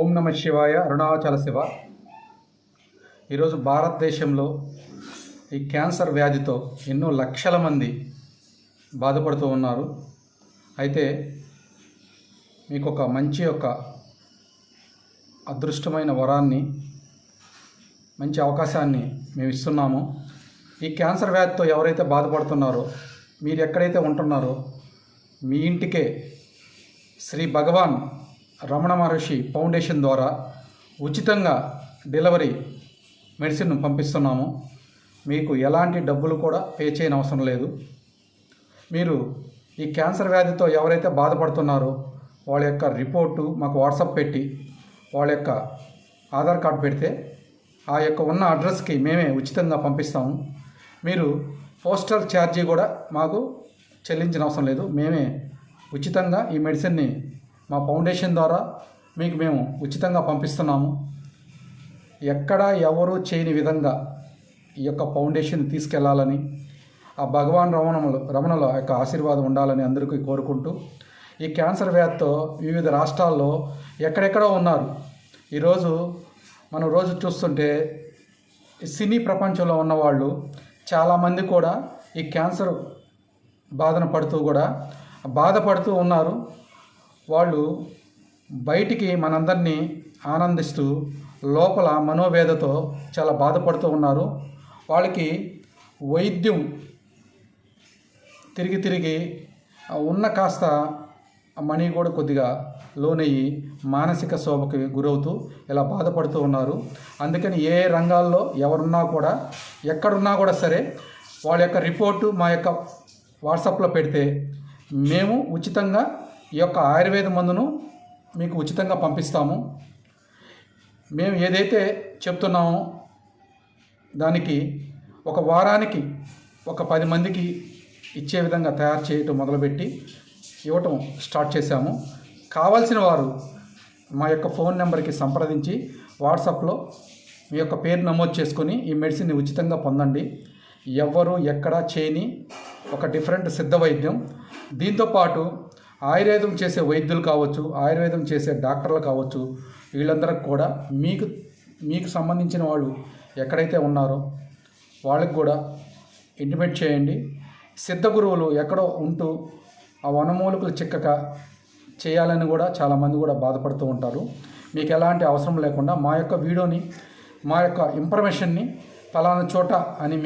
ఓం నమ శివాయ అరుణాచల శివ. ఈరోజు భారతదేశంలో ఈ క్యాన్సర్ వ్యాధితో ఎన్నో లక్షల మంది బాధపడుతూ ఉన్నారు. అయితే మీకు ఒక మంచి ఒక అదృష్టమైన వరాన్ని మంచి అవకాశాన్ని మేము ఇస్తున్నాము ఈ క్యాన్సర్ వ్యాధితో ఎవరైతే బాధపడుతున్నారో మీరు ఎక్కడైతే ఉంటున్నారో మీ ఇంటికే శ్రీ భగవాన్ రమణ మహర్షి ఫౌండేషన్ ద్వారా ఉచితంగా డెలివరీ మెడిసిన్ పంపిస్తున్నాము. మీకు ఎలాంటి డబ్బులు కూడా పే చేయని అవసరం లేదు. మీరు ఈ క్యాన్సర్ వ్యాధితో ఎవరైతే బాధపడుతున్నారో వాళ్ళ యొక్క రిపోర్టు మాకు వాట్సాప్ పెట్టి వాళ్ళ యొక్క ఆధార్ కార్డు పెడితే ఆ యొక్క ఉన్న అడ్రస్కి మేమే ఉచితంగా పంపిస్తాము. మీరు పోస్టల్ ఛార్జీ కూడా మాకు చెల్లించిన అవసరం లేదు. మేమే ఉచితంగా ఈ మెడిసిన్ని మా ఫౌండేషన్ ద్వారా మీకు మేము ఉచితంగా పంపిస్తున్నాము. ఎక్కడ ఎవరు చేయని విధంగా ఈ యొక్క ఫౌండేషన్ తీసుకెళ్ళాలని ఆ భగవాన్ రమణములు రమణుల యొక్క ఆశీర్వాదం ఉండాలని అందరికీ కోరుకుంటూ ఈ క్యాన్సర్ వ్యాధితో వివిధ రాష్ట్రాల్లో ఎక్కడెక్కడో ఉన్నారు. ఈరోజు మనం రోజు చూస్తుంటే సినీ ప్రపంచంలో ఉన్నవాళ్ళు చాలామంది కూడా ఈ క్యాన్సర్ బాధన పడుతూ కూడా బాధపడుతూ ఉన్నారు. వాళ్ళు బయటికి మనందరినీ ఆనందిస్తూ లోపల మనోవేదతో చాలా బాధపడుతూ ఉన్నారు. వాళ్ళకి వైద్యం తిరిగి తిరిగి ఉన్న కాస్త మనీ కూడా కొద్దిగా లోనయ్యి మానసిక శోభకి గురవుతూ ఇలా బాధపడుతూ ఉన్నారు. అందుకని ఏ రంగాల్లో ఎవరున్నా కూడా ఎక్కడున్నా కూడా సరే వాళ్ళ యొక్క రిపోర్టు మా యొక్క వాట్సాప్లో పెడితే మేము ఉచితంగా ఈ యొక్క ఆయుర్వేద మందును మీకు ఉచితంగా పంపిస్తాము. మేము ఏదైతే చెప్తున్నామో దానికి ఒక వారానికి ఒక పది మందికి ఇచ్చే విధంగా తయారు చేయటం మొదలుపెట్టి ఇవ్వటం స్టార్ట్ చేశాము. కావాల్సిన వారు మా యొక్క ఫోన్ నెంబర్కి సంప్రదించి వాట్సాప్లో మీ యొక్క పేరు నమోదు చేసుకొని ఈ మెడిసిన్ని ఉచితంగా పొందండి. ఎవ్వరు ఎక్కడ చేయని ఒక డిఫరెంట్ సిద్ధ వైద్యం దీంతోపాటు ఆయుర్వేదం చేసే వైద్యులు కావచ్చు ఆయుర్వేదం చేసే డాక్టర్లు కావచ్చు వీళ్ళందరికి కూడా మీకు మీకు సంబంధించిన వాళ్ళు ఎక్కడైతే ఉన్నారో వాళ్ళకి కూడా ఇంటిమేట్ చేయండి. సిద్ధ గురువులు ఎక్కడో ఉంటూ ఆ వనమూలికలు చిక్కక చేయాలని కూడా చాలామంది కూడా బాధపడుతూ ఉంటారు. మీకు ఎలాంటి అవసరం లేకుండా మా యొక్క వీడియోని మా యొక్క ఇన్ఫర్మేషన్ని ఫలానా చోట అని మీకు